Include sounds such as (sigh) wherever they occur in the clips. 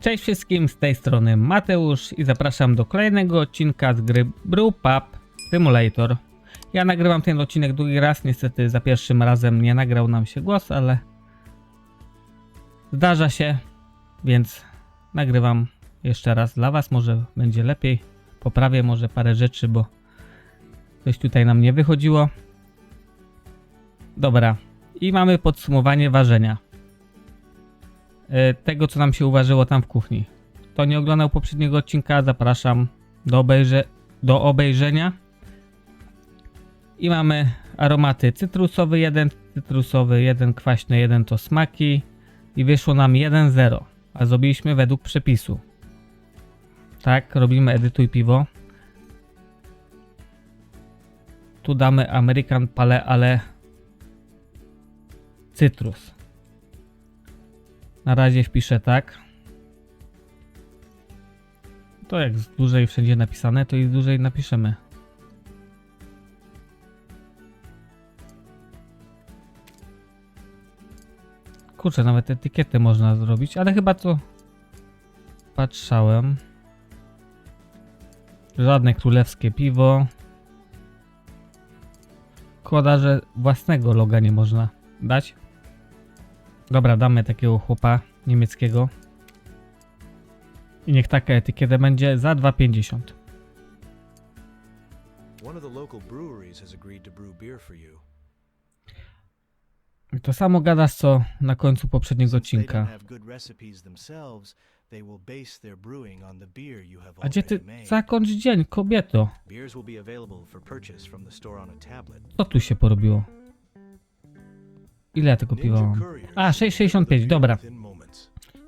Cześć wszystkim, z tej strony Mateusz i zapraszam do kolejnego odcinka z gry Brewpub Simulator. Ja nagrywam ten odcinek drugi raz, niestety za pierwszym razem nie nagrał nam się głos, ale zdarza się, więc nagrywam jeszcze raz dla was, może będzie lepiej. Poprawię może parę rzeczy, bo coś tutaj nam nie wychodziło. Dobra, i mamy podsumowanie ważenia tego, co nam się uważyło tam w kuchni. Kto nie oglądał poprzedniego odcinka, zapraszam do, obejrze do obejrzenia. I mamy aromaty cytrusowy 1, cytrusowy 1, kwaśny 1 to smaki. I wyszło nam 1-0, a zrobiliśmy według przepisu. Tak, robimy edytuj piwo. Tu damy American Pale, ale cytrus. Na razie wpiszę tak. To jak z dłużej wszędzie napisane, to i dłużej napiszemy. Kurczę, nawet etykietę można zrobić, ale chyba to patrzałem. Żadne królewskie piwo. Szkoda, że własnego loga nie można dać. Dobra, damy takiego chłopa niemieckiego. I niech taka etykieta będzie za 2,50. One of the local breweries has agreed to samo gadasz co na końcu poprzedniego odcinka. A gdzie ty zakończ dzień, kobieto? Co tu się porobiło? Ile ja tego piwa mam? A, will 6,65, deliver dobra.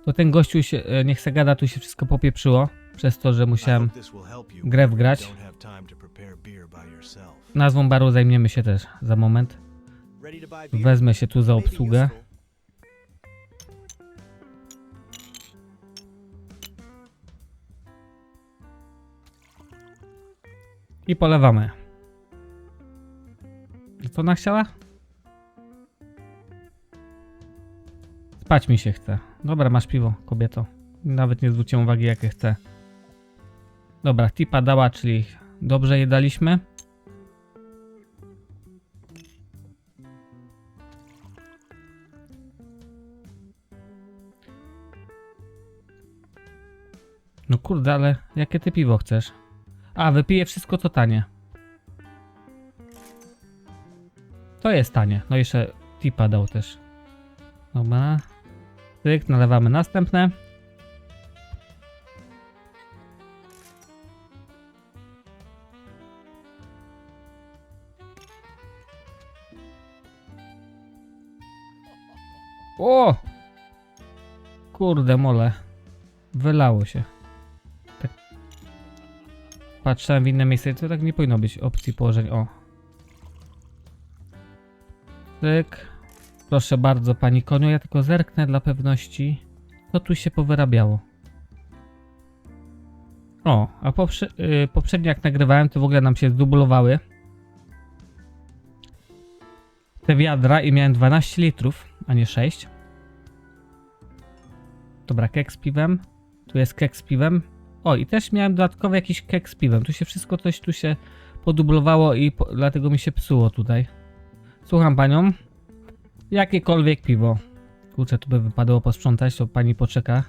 To ten gościu się, e, niech se gada, tu się wszystko popieprzyło. Przez to, że musiałem grę wgrać. Nazwą baru zajmiemy się też za moment. Wezmę się tu za obsługę. I polewamy. Co ona chciała? Spać mi się chce. Dobra, masz piwo, kobieto. Nawet nie zwróciłem uwagi, jakie chcę. Dobra, tipa dała, czyli dobrze je daliśmy. No kurde, ale jakie ty piwo chcesz? A, wypiję wszystko co tanie. To jest tanie. No jeszcze tipa dał też. Dobra. Tyk, nalewamy następne. O! Kurde mole. Wylało się. Patrzyłem w inne miejsce, to tak nie powinno być opcji położeń. O. Tyk. Proszę bardzo, pani koniu, ja tylko zerknę dla pewności. Co tu się powyrabiało? O, a poprze yy, poprzednio jak nagrywałem, to w ogóle nam się zdublowały te wiadra i miałem 12 litrów, a nie 6. Dobra, kek z piwem. Tu jest kek z piwem. O, i też miałem dodatkowy jakiś kek z piwem. Tu się wszystko coś tu się podublowało i po, dlatego mi się psuło tutaj. Słucham panią. Jakiekolwiek piwo. Kurczę, tu by wypadało posprzątać, to pani poczeka.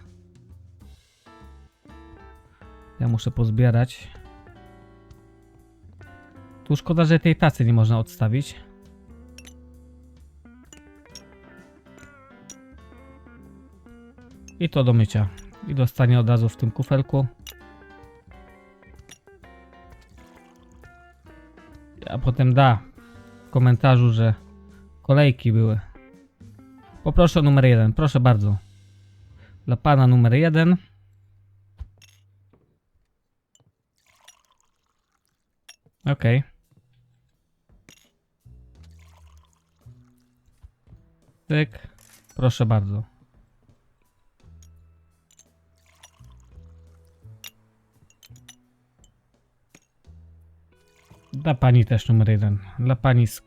Ja muszę pozbierać. Tu szkoda, że tej tacy nie można odstawić. I to do mycia. I dostanie od razu w tym kufelku. A potem da w komentarzu, że kolejki były. Poproszę o numer jeden, proszę bardzo. Dla pana numer jeden. Okej. Tyk. Proszę bardzo. Dla pani też numer jeden. Dla pani z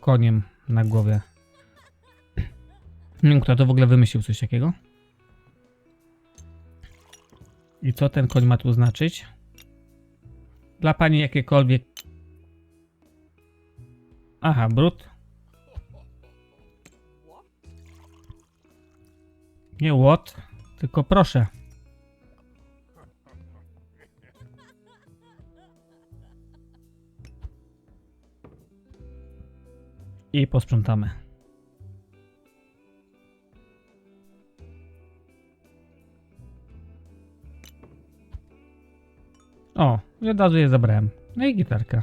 koniem na głowie. Wiem, kto to w ogóle wymyślił coś takiego. I co ten koń ma tu znaczyć? Dla pani jakiekolwiek. Aha, brud. Nie łot, tylko proszę. I posprzątamy. O, i od razu je zabrałem. No i gitarka.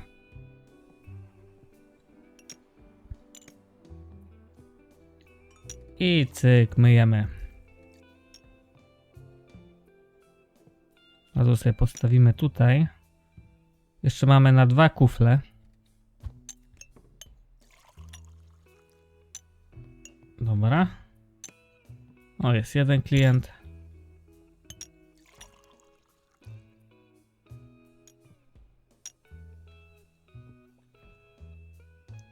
I cyk, myjemy. Razu sobie postawimy tutaj. Jeszcze mamy na dwa kufle. Dobra. O, jest jeden klient.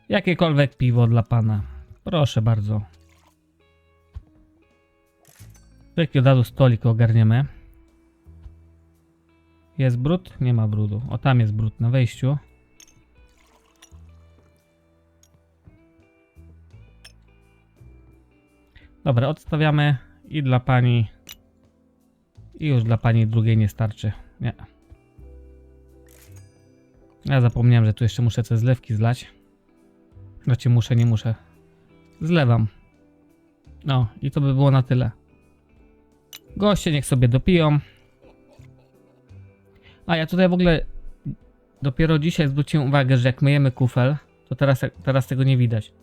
Jakiekolwiek piwo dla pana. Proszę bardzo. Taki od razu stolik ogarniemy. Jest brud? Nie ma brudu. O, tam jest brud na wejściu. Dobra, odstawiamy i dla pani. I już dla pani drugiej nie starczy. Nie. Ja zapomniałem, że tu jeszcze muszę te zlewki zlać. Znaczy muszę, nie muszę. Zlewam. No i to by było na tyle. Goście niech sobie dopiją. A ja tutaj w ogóle dopiero dzisiaj zwróciłem uwagę, że jak myjemy kufel, to teraz, teraz tego nie widać.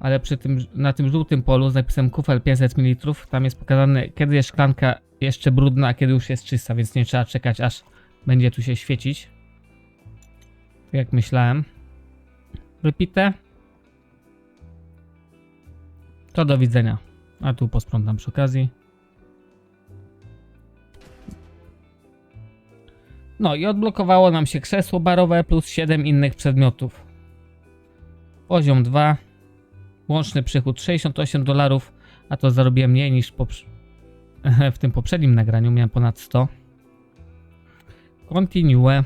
Ale przy tym, na tym żółtym polu z napisem kufel 500 ml tam jest pokazane kiedy jest szklanka jeszcze brudna, a kiedy już jest czysta, więc nie trzeba czekać aż będzie tu się świecić. Tak jak myślałem. Wypite. To do widzenia. A tu posprzątam przy okazji. No i odblokowało nam się krzesło barowe plus 7 innych przedmiotów. Poziom 2. Łączny przychód 68 dolarów, a to zarobiłem mniej niż (laughs) w tym poprzednim nagraniu. Miałem ponad 100. Continue.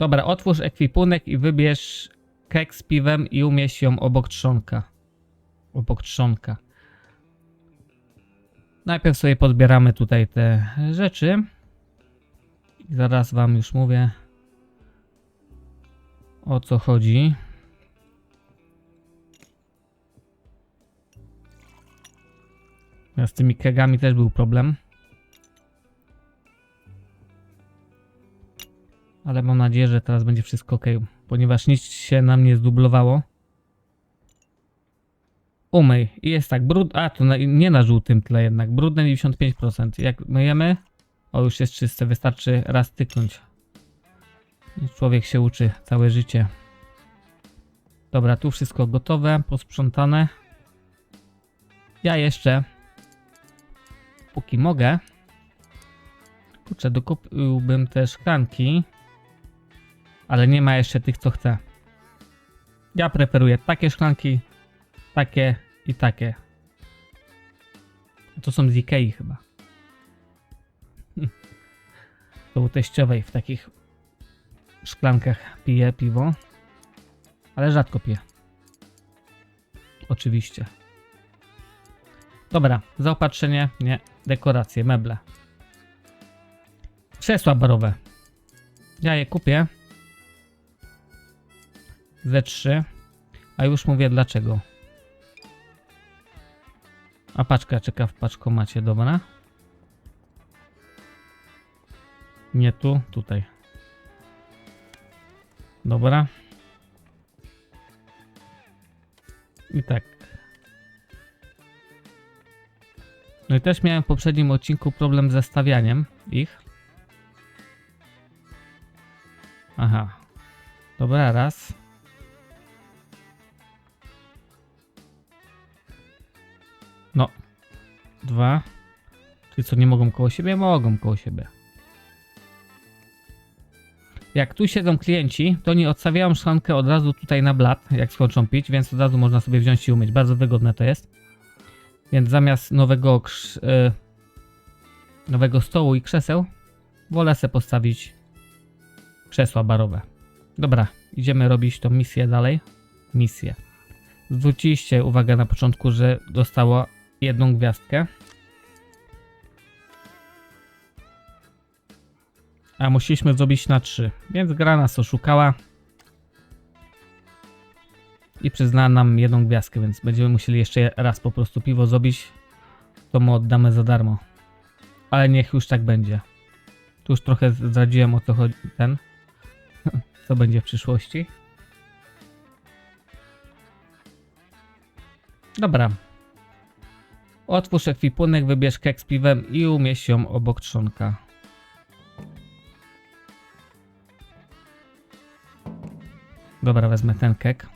Dobra, otwórz ekwipunek i wybierz kek z piwem i umieść ją obok trzonka. Obok trzonka. Najpierw sobie podbieramy tutaj te rzeczy. I zaraz wam już mówię o co chodzi. Ja Z tymi kegami też był problem. Ale mam nadzieję, że teraz będzie wszystko ok, ponieważ nic się nam nie zdublowało. Umyj. I jest tak, brud... A, to na, nie na żółtym tle jednak. Brudne 95%. Jak myjemy... O, już jest czyste. Wystarczy raz tyknąć. Człowiek się uczy całe życie. Dobra, tu wszystko gotowe, posprzątane. Ja jeszcze... Póki mogę... Kurczę, dokupiłbym te szklanki. Ale nie ma jeszcze tych, co chcę. Ja preferuję takie szklanki, takie i takie. To są z Ikei chyba. (laughs) To u teściowej w takich szklankach piję piwo. Ale rzadko piję. Oczywiście. Dobra, zaopatrzenie, nie, dekoracje, meble. Krzesła barowe. Ja je kupię. Ze trzy. A już mówię dlaczego. A paczka czeka w paczkomacie, dobra. Nie tu, tutaj. Dobra. I tak. No i też miałem w poprzednim odcinku problem ze stawianiem ich. Aha. Dobra, raz. Dwa. Czyli co, nie mogą koło siebie? Mogą koło siebie. Jak tu siedzą klienci, to nie odstawiają szklankę od razu tutaj na blat, jak skończą pić, więc od razu można sobie wziąć i umyć. Bardzo wygodne to jest. Więc zamiast nowego, krz- y, nowego stołu i krzeseł, wolę sobie postawić krzesła barowe. Dobra, idziemy robić tą misję dalej. Misję. Zwróciliście uwagę na początku, że dostała jedną gwiazdkę. A musieliśmy zrobić na 3, więc gra nas oszukała. I przyznała nam jedną gwiazdkę, więc będziemy musieli jeszcze raz po prostu piwo zrobić. To mu oddamy za darmo. Ale niech już tak będzie. Tu już trochę zdradziłem o co chodzi ten. (laughs) Co będzie w przyszłości. Dobra. Otwórz ekwipunek, wybierz kek z piwem i umieść ją obok trzonka. Dobra, wezmę ten kek.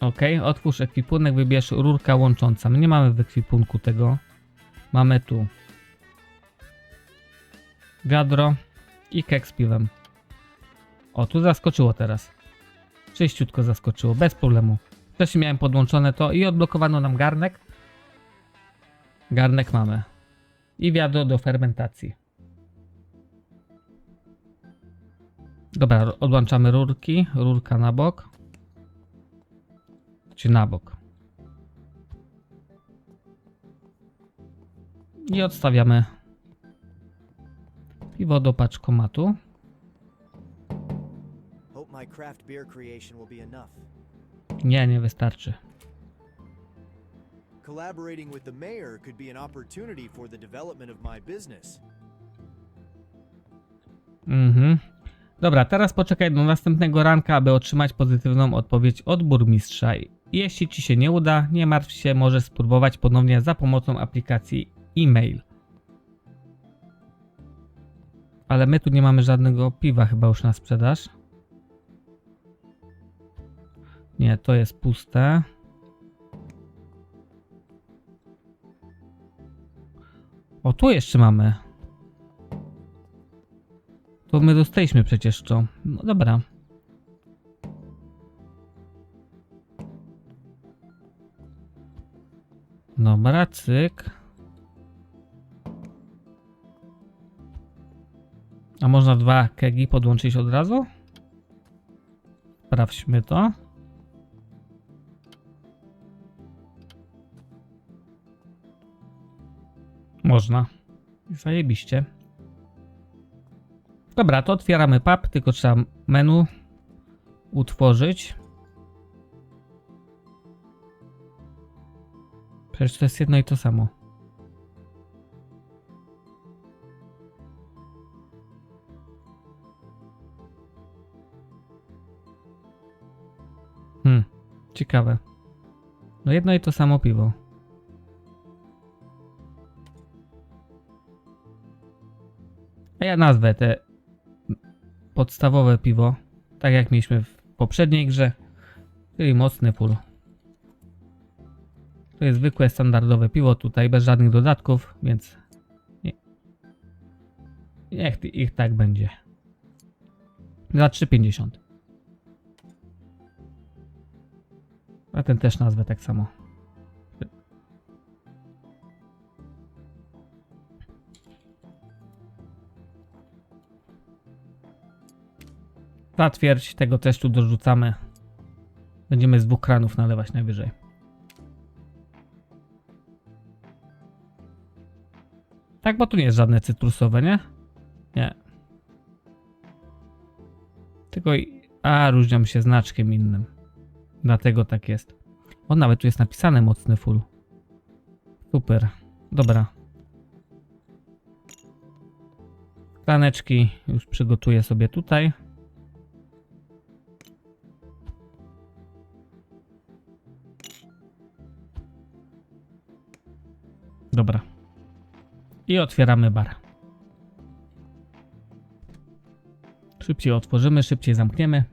Ok, otwórz ekwipunek, wybierz rurka łącząca. My nie mamy w ekwipunku tego. Mamy tu wiadro i kek z piwem. O, tu zaskoczyło teraz. Czyściutko zaskoczyło, bez problemu. Wcześniej miałem podłączone to i odblokowano nam garnek. Garnek mamy. I wiadro do fermentacji. Dobra, odłączamy rurki. Rurka na bok. Czy na bok. I odstawiamy piwo do paczkomatu. Nie, nie wystarczy. Collaborating with the mayor could be an opportunity for the development of my business. Mhm. Dobra, teraz poczekaj do następnego ranka, aby otrzymać pozytywną odpowiedź od burmistrza. Jeśli ci się nie uda, nie martw się, możesz spróbować ponownie za pomocą aplikacji e-mail. Ale my tu nie mamy żadnego piwa chyba już na sprzedaż. Nie, to jest puste. O, tu jeszcze mamy. To my dostaliśmy przecież to. No dobra. Dobra, cyk. A można dwa kegi podłączyć od razu? Sprawdźmy to. Można. Zajebiście. Dobra, to otwieramy pub, tylko trzeba menu utworzyć. Przecież to jest jedno i to samo. Hmm, ciekawe. No jedno i to samo piwo. A ja nazwę te podstawowe piwo, tak jak mieliśmy w poprzedniej grze, czyli mocny full. To jest zwykłe, standardowe piwo tutaj, bez żadnych dodatków, więc nie, niech ich tak będzie. Za 3,50. A ten też nazwę tak samo. Zatwierdź, tego też tu dorzucamy. Będziemy z dwóch kranów nalewać najwyżej. Tak, bo tu nie jest żadne cytrusowe, nie? Nie. Tylko i... A, różnią się znaczkiem innym. Dlatego tak jest. O, nawet tu jest napisane mocny full. Super. Dobra. Kraneczki już przygotuję sobie tutaj. Dobra. I otwieramy bar. Szybciej otworzymy, szybciej zamkniemy.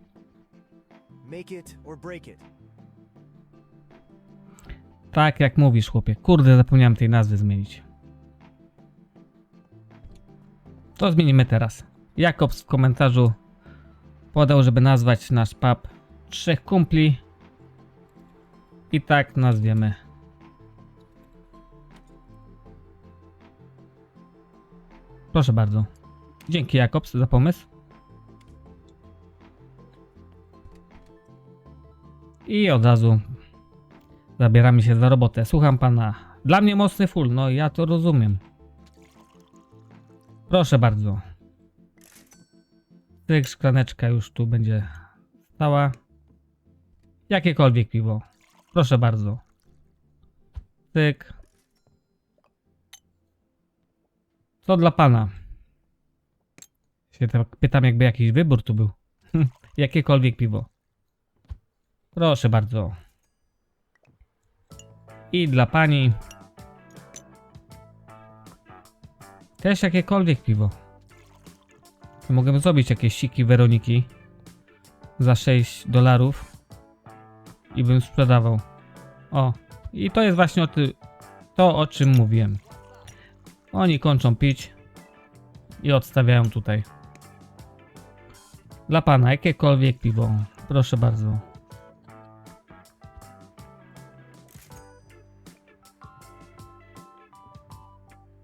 Tak jak mówisz, chłopie. Kurde, zapomniałem tej nazwy zmienić. To zmienimy teraz. Jakobs w komentarzu podał, żeby nazwać nasz pub Trzech Kumpli. I tak nazwiemy. Proszę bardzo. Dzięki Jakobs za pomysł. I od razu zabieramy się za robotę. Słucham pana. Dla mnie mocny full, no ja to rozumiem. Proszę bardzo. Tyk, szklaneczka już tu będzie stała. Jakiekolwiek piwo. Proszę bardzo. Tyk. Co dla pana? Się tak pytam, jakby jakiś wybór tu był. (laughs) Jakiekolwiek piwo. Proszę bardzo. I dla pani. Też jakiekolwiek piwo. Mogę zrobić jakieś siki Weroniki za 6 dolarów i bym sprzedawał. O, i to jest właśnie o ty, to, o czym mówiłem. Oni kończą pić i odstawiają tutaj. Dla pana jakiekolwiek piwo. Proszę bardzo.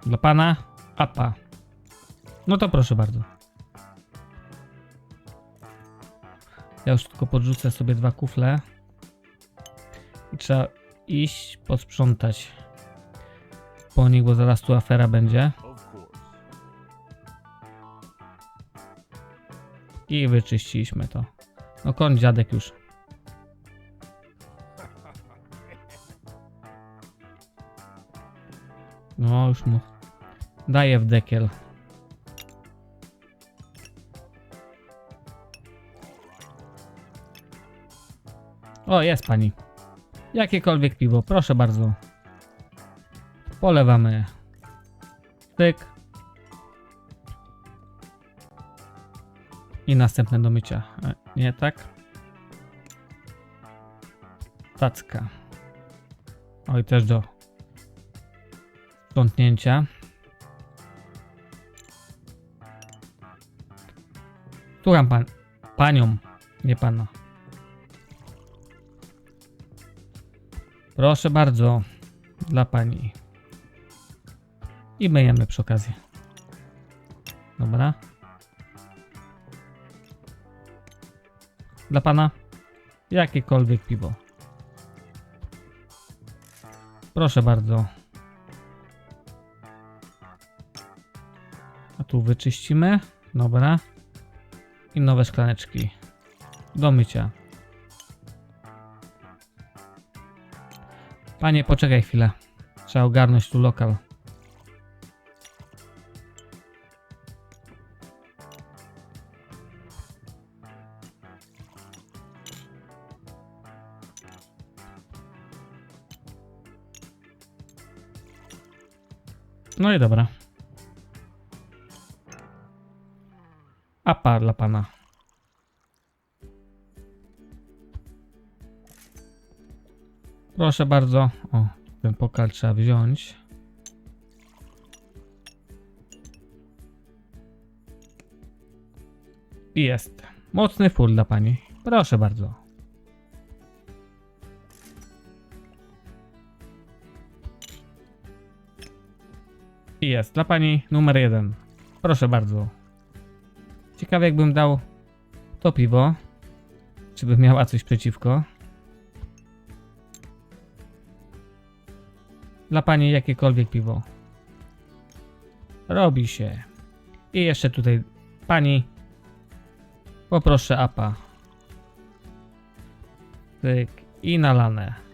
Dla pana apa. No to proszę bardzo. Ja już tylko podrzucę sobie dwa kufle. I trzeba iść posprzątać po nich, bo zaraz tu afera będzie. I wyczyściliśmy to. No koń dziadek już. No już mu daję w dekiel. O, jest pani. Jakiekolwiek piwo, proszę bardzo. Polewamy. Tyk. I następne do mycia. E, Nie tak. Tacka. Oj, też do sprzątnięcia. Słucham pan. Panią, nie pana. Proszę bardzo. Dla pani. I myjemy przy okazji. Dobra. Dla pana jakiekolwiek piwo. Proszę bardzo. A tu wyczyścimy. Dobra. I nowe szklaneczki. Do mycia. Panie, poczekaj chwilę. Trzeba ogarnąć tu lokal. No i dobra. Apa dla pana. Proszę bardzo. O, ten pokal trzeba wziąć. Jest. Mocny full dla pani. Proszę bardzo. I jest. Dla pani numer jeden. Proszę bardzo. Ciekawe jakbym dał to piwo. Czy by miała coś przeciwko. Dla pani jakiekolwiek piwo. Robi się. I jeszcze tutaj pani. Poproszę apa. Tyk. I nalane.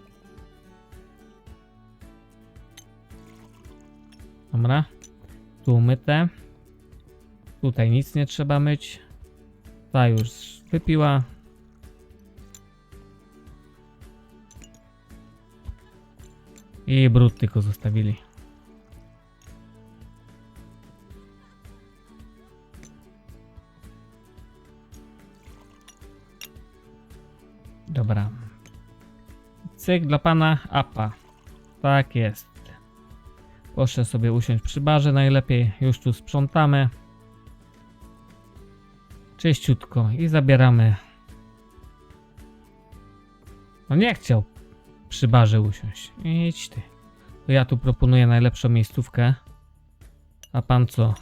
Dobra. Tu umyte. Tutaj nic nie trzeba myć. Ta już wypiła. I brud tylko zostawili. Dobra. Cyk dla pana Apa. Tak jest. Proszę sobie usiąść przy barze najlepiej. Już tu sprzątamy. Czyściutko i zabieramy. No nie chciał przy barze usiąść. Idź ty. To ja tu proponuję najlepszą miejscówkę. A pan co?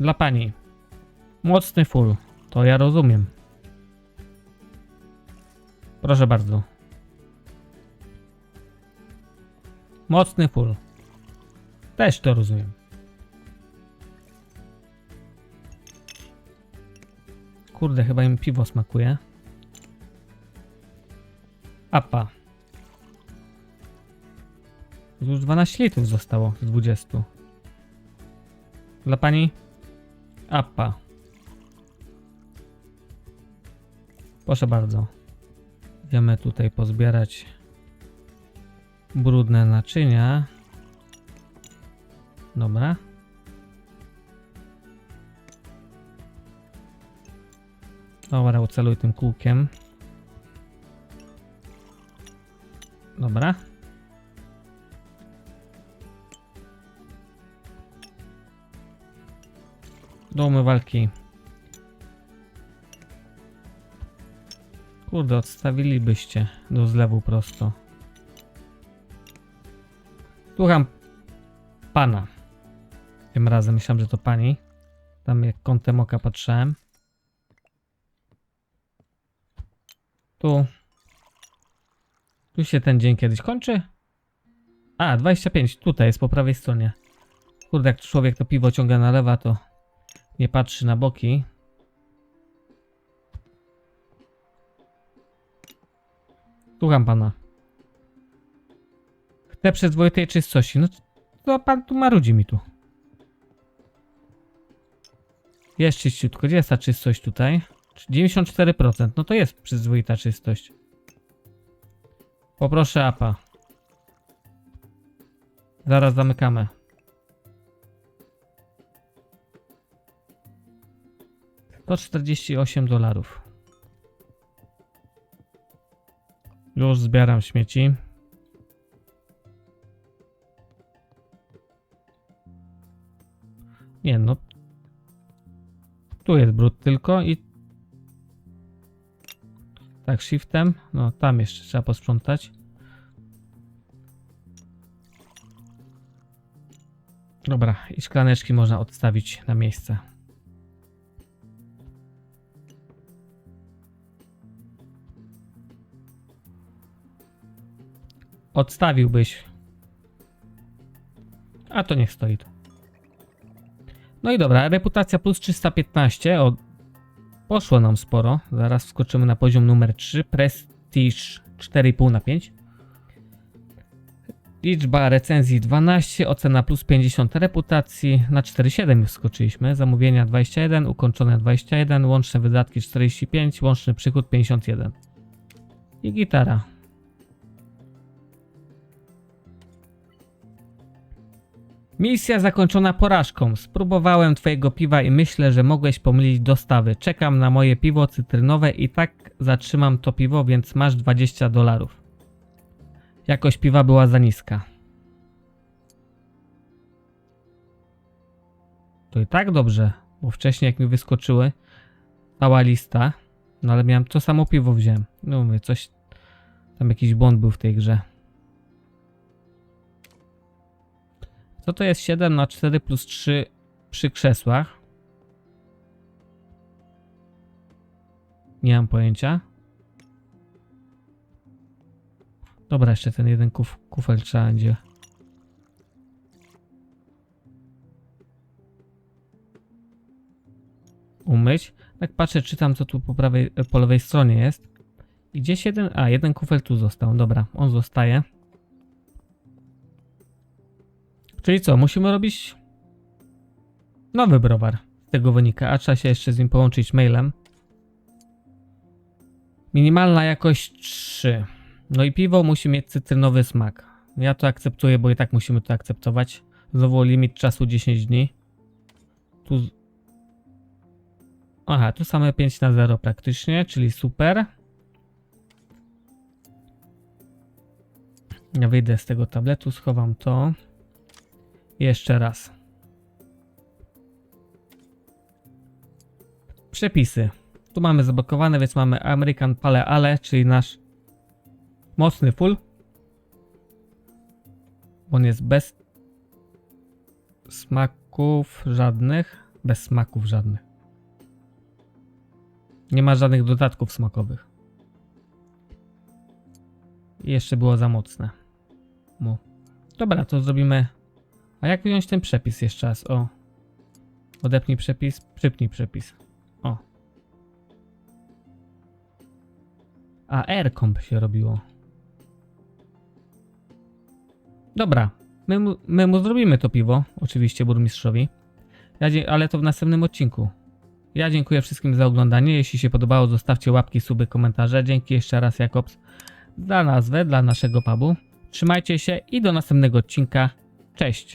Dla pani. Mocny full. To ja rozumiem. Proszę bardzo. Mocny full. Też to rozumiem. Kurde, chyba im piwo smakuje. Apa. Już 12 litrów zostało z 20. Dla pani? Apa. Proszę bardzo. Idziemy tutaj pozbierać brudne naczynia. Dobra. Dobra, uceluj tym kółkiem. Dobra. Do umywalki. Kurde, odstawilibyście do zlewu prosto. Słucham pana. Tym razem myślałem, że to pani. Tam jak kątem oka patrzyłem. Tu. Tu się ten dzień kiedyś kończy? A, 25. Tutaj jest po prawej stronie. Kurde, jak człowiek to piwo ciąga na lewa, to nie patrzy na boki. Słucham pana. Chcę przyzwoitej czystości. No to pan tu marudzi mi tu. Jest czyściutko. Gdzie jest ta czystość tutaj? 94%. No to jest przyzwoita czystość. Poproszę apa. Zaraz zamykamy. To 48 dolarów. Już zbieram śmieci. Nie no. Tu jest brud tylko i... Tak, shiftem. No, tam jeszcze trzeba posprzątać. Dobra, i szklaneczki można odstawić na miejsce. Odstawiłbyś. A to niech stoi tu. No i dobra, reputacja plus 315. O, poszło nam sporo. Zaraz wskoczymy na poziom numer 3. Prestige 4,5 na 5. Liczba recenzji 12, ocena plus 50 reputacji, na 4,7 już skoczyliśmy, zamówienia 21, ukończone 21, łączne wydatki 45, łączny przychód 51. I gitara. Misja zakończona porażką. Spróbowałem twojego piwa i myślę, że mogłeś pomylić dostawy. Czekam na moje piwo cytrynowe i tak zatrzymam to piwo, więc masz 20 dolarów. Jakość piwa była za niska. To i tak dobrze, bo wcześniej jak mi wyskoczyły cała lista, no ale miałem to samo piwo wziąłem. No mówię, coś tam jakiś błąd był w tej grze. Co to jest 7 na 4 plus 3 przy krzesłach? Nie mam pojęcia. Dobra, jeszcze ten jeden kuf kufel trzeba będzie. Umyć. Tak patrzę, czytam co tu po prawej, po lewej stronie jest. I gdzieś jeden, a jeden kufel tu został. Dobra, on zostaje. Czyli co, musimy robić nowy browar. Z tego wynika, a trzeba się jeszcze z nim połączyć mailem. Minimalna jakość 3. No i piwo musi mieć cytrynowy smak. Ja to akceptuję, bo i tak musimy to akceptować. Znowu limit czasu 10 dni. Tu. Aha, tu same 5 na 0 praktycznie, czyli super. Ja wyjdę z tego tabletu, schowam to. Jeszcze raz. Przepisy. Tu mamy zablokowane, więc mamy American Pale Ale, czyli nasz mocny full. On jest bez smaków żadnych. Bez smaków żadnych. Nie ma żadnych dodatków smakowych. I jeszcze było za mocne. Mu. Dobra, to zrobimy a jak wyjąć ten przepis jeszcze raz? O. Odepnij przepis, przypnij przepis. O. A R-komp się robiło. Dobra, my mu, my mu zrobimy to piwo, oczywiście burmistrzowi. Ja, ale to w następnym odcinku. Ja dziękuję wszystkim za oglądanie. Jeśli się podobało, zostawcie łapki, suby, komentarze. Dzięki jeszcze raz Jakobs za nazwę dla naszego pubu. Trzymajcie się i do następnego odcinka. Cześć!